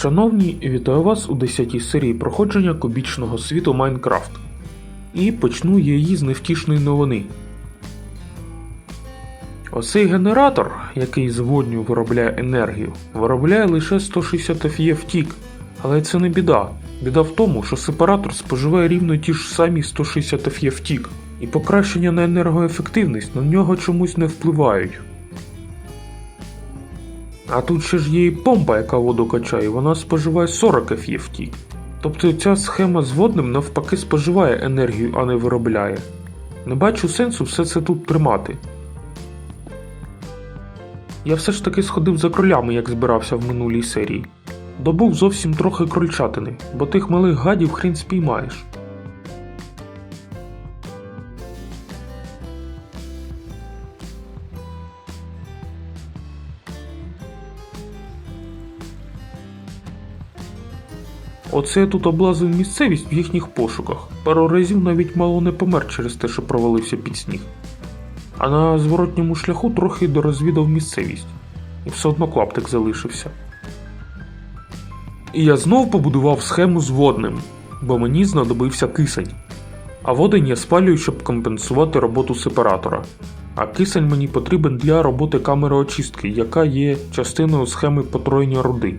Шановні, вітаю вас у 10-й серії проходження кубічного світу Майнкрафт. І почну я її з невтішної новини. Оцей генератор, який з водню виробляє енергію, виробляє лише 160 FE втік. Але це не біда. Біда в тому, що сепаратор споживає рівно ті ж самі 160 FE втік, і покращення на енергоефективність на нього чомусь не впливають. А тут ще ж є і помпа, яка воду качає, вона споживає 40 FFT. Тобто ця схема з водним навпаки споживає енергію, а не виробляє. Не бачу сенсу все це тут тримати. Я все ж таки сходив за кролями, як збирався в минулій серії. Добув зовсім трохи крольчатини, бо тих малих гадів хрін спіймаєш. Оце я тут облазив місцевість в їхніх пошуках. Пару разів навіть мало не помер через те, що провалився під сніг. А на зворотньому шляху трохи дорозвідав місцевість, і все одно клаптик залишився. І я знов побудував схему з водним, бо мені знадобився кисень. А водень я спалюю, щоб компенсувати роботу сепаратора. А кисень мені потрібен для роботи камери очистки, яка є частиною схеми потроєння руди.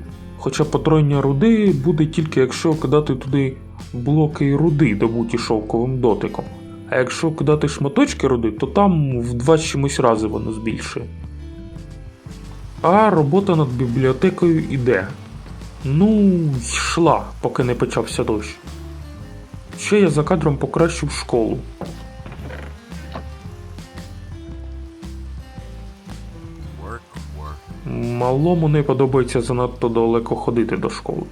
Хоча потроєння руди буде тільки якщо кидати туди блоки руди, добуті шовковим дотиком. А якщо кидати шматочки руди, то там в два чимось рази воно збільшує. А робота над бібліотекою іде. Ну, йшла, поки не почався дощ. Ще я за кадром покращив школу. Малому не подобається занадто далеко ходити до школи.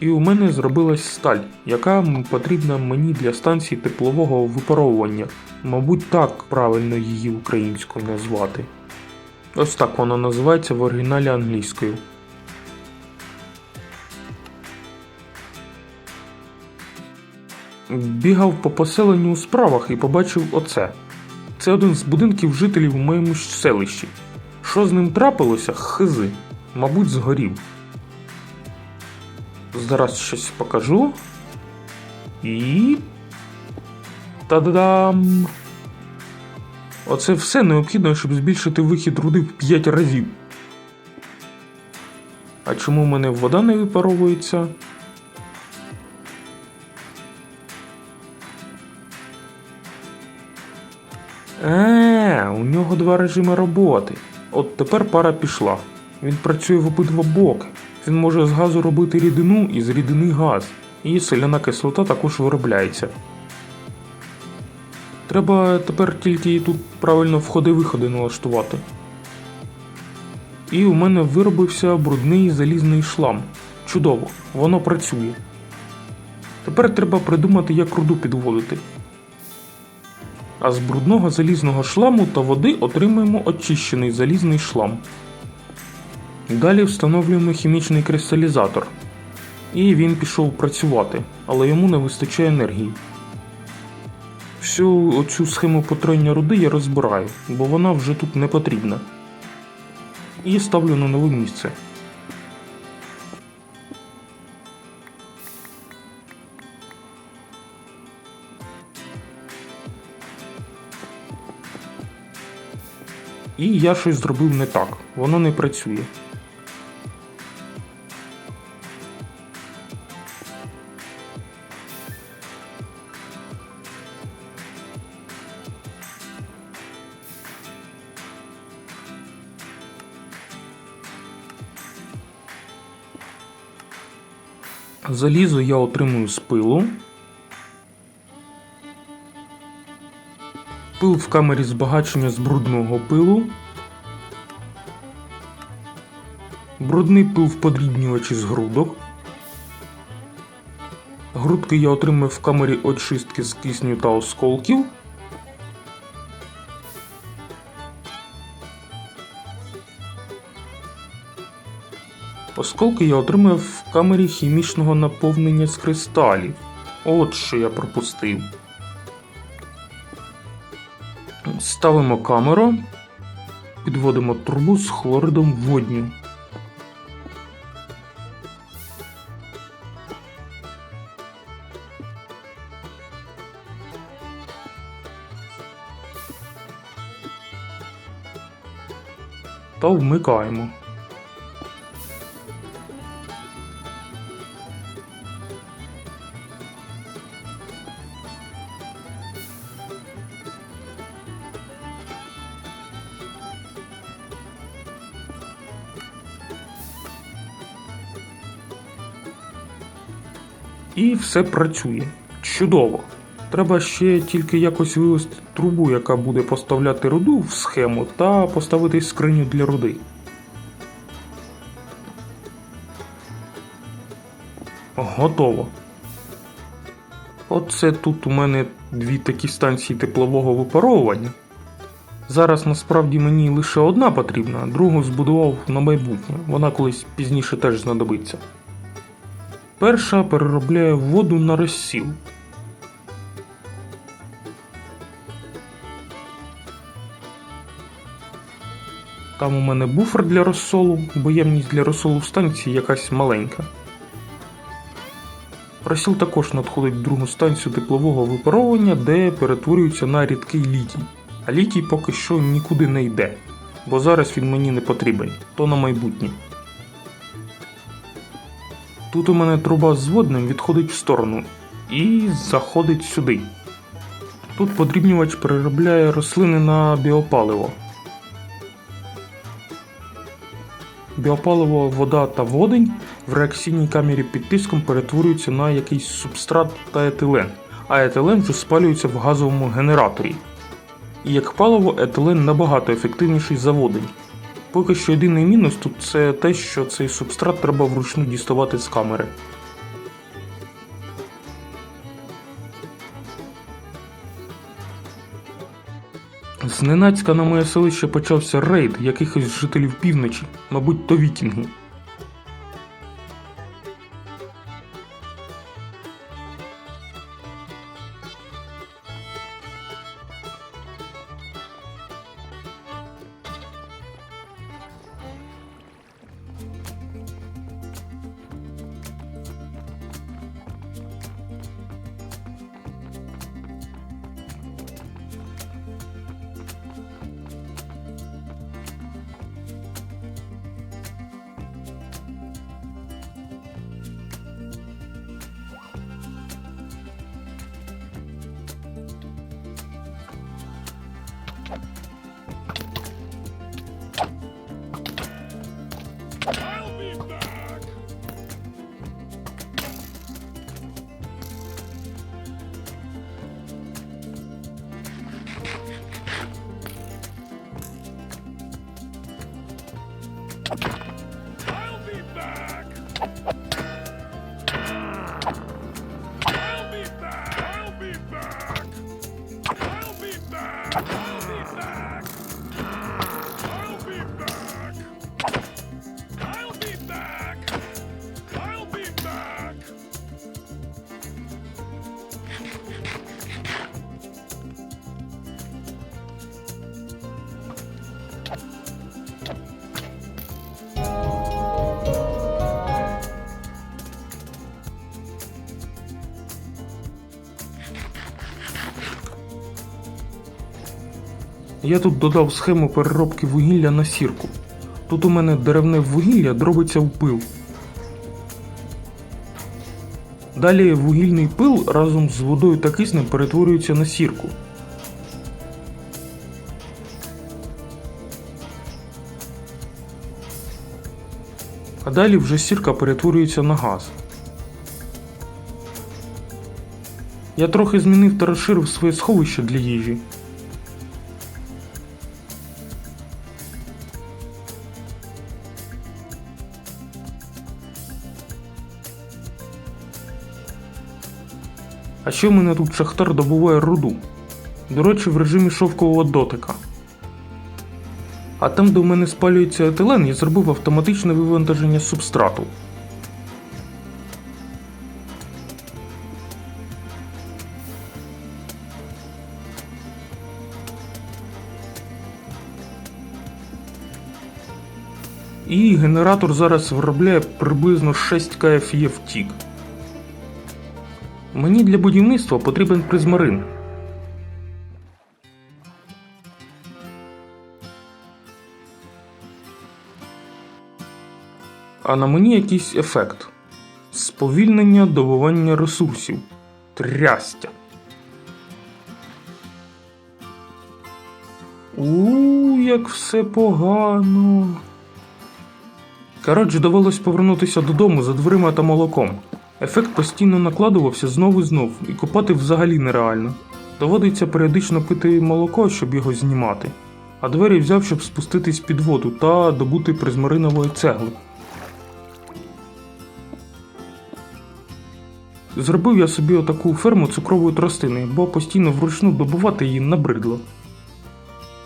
І у мене зробилась сталь, яка потрібна мені для станції теплового випаровування. Мабуть, так правильно її українською назвати. Ось так вона називається в оригіналі англійською. Бігав по поселенню у справах і побачив оце. Це один з будинків жителів у моєму селищі. Що з ним трапилося, хизи. Мабуть, згорів. Зараз щось покажу. І. Та-дам! Оце все необхідно, щоб збільшити вихід руди в 5 разів. А чому в мене вода не випаровується? Е, у нього два режими роботи. От тепер пара пішла. Він працює в обидва боки. Він може з газу робити рідину і з рідини газ. І соляна кислота також виробляється. Треба тепер тільки тут правильно входи-виходи налаштувати. І у мене виробився брудний залізний шлам. Чудово, воно працює. Тепер треба придумати, як руду підводити. А з брудного залізного шламу та води отримуємо очищений залізний шлам. Далі встановлюємо хімічний кристалізатор. І він пішов працювати, але йому не вистачає енергії. Всю оцю схему потроєння руди я розбираю, бо вона вже тут не потрібна. І ставлю на нове місце. І я щось зробив не так, воно не працює. Залізо я отримую з пилу. Пил в камері збагачення з брудного пилу. Брудний пил в подрібнювачі з грудок. Грудки я отримав в камері очистки з кисню та осколків. Осколки я отримав в камері хімічного наповнення з кристалів. От що я пропустив. Ставимо камеру, підводимо трубу з хлоридом водню. Та вмикаємо. І все працює. Чудово. Треба ще тільки якось вивести трубу, яка буде поставляти руду в схему, та поставити скриню для руди. Готово. Оце тут у мене дві такі станції теплового випаровування. Зараз насправді мені лише одна потрібна, другу збудував на майбутнє. Вона колись пізніше теж знадобиться. Перша переробляє воду на розсіл. Там у мене буфер для розсолу, бо ємність для розсолу в станції якась маленька. Розсіл також надходить в другу станцію теплового випаровування, де перетворюється на рідкий літій. А літій поки що нікуди не йде, бо зараз він мені не потрібен, то на майбутнє. Тут у мене труба з водним відходить в сторону і заходить сюди. Тут подрібнювач переробляє рослини на біопаливо. Біопаливо, вода та водень в реакційній камері під тиском перетворюються на якийсь субстрат та етилен, а етилен вже спалюється в газовому генераторі. І як паливо, етилен набагато ефективніший за водень. Поки що єдиний мінус тут це те, що цей субстрат треба вручну діставати з камери. Зненацька на моє селище почався рейд якихось жителів півночі, мабуть, то вікінги. Я тут додав схему переробки вугілля на сірку. Тут у мене деревне вугілля дробиться в пил. Далі вугільний пил разом з водою та киснем перетворюється на сірку. А далі вже сірка перетворюється на газ. Я трохи змінив та розширив своє сховище для їжі. А ще в мене тут Шахтар добуває руду. До речі, в режимі шовкового дотика. А там, де в мене спалюється етилен, я зробив автоматичне вивантаження субстрату. І генератор зараз виробляє приблизно 6 КФЄ в тік. Мені для будівництва потрібен призмарин. А на мені якийсь ефект. Сповільнення добування ресурсів. Трястя. У, як все погано. Коротше, довелось повернутися додому за дверима та молоком. Ефект постійно накладувався знов і знов, і купати взагалі нереально. Доводиться періодично пити молоко, щоб його знімати. А двері взяв, щоб спуститись під воду та добути призмаринової цегли. Зробив я собі отаку ферму цукрової тростини, бо постійно вручну добувати її набридло.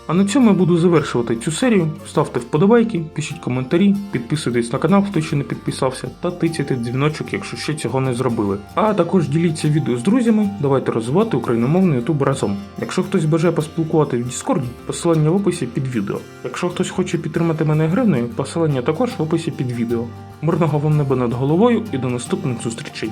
А на цьому я буду завершувати цю серію. Ставте вподобайки, пишіть коментарі, підписуйтесь на канал, хто ще не підписався, та тицяйте дзвіночок, якщо ще цього не зробили. А також діліться відео з друзями, давайте розвивати україномовний ютуб разом. Якщо хтось бажає поспілкувати в Діскорді, посилання в описі під відео. Якщо хтось хоче підтримати мене гривнею, посилання також в описі під відео. Мирного вам неба над головою і до наступних зустрічей.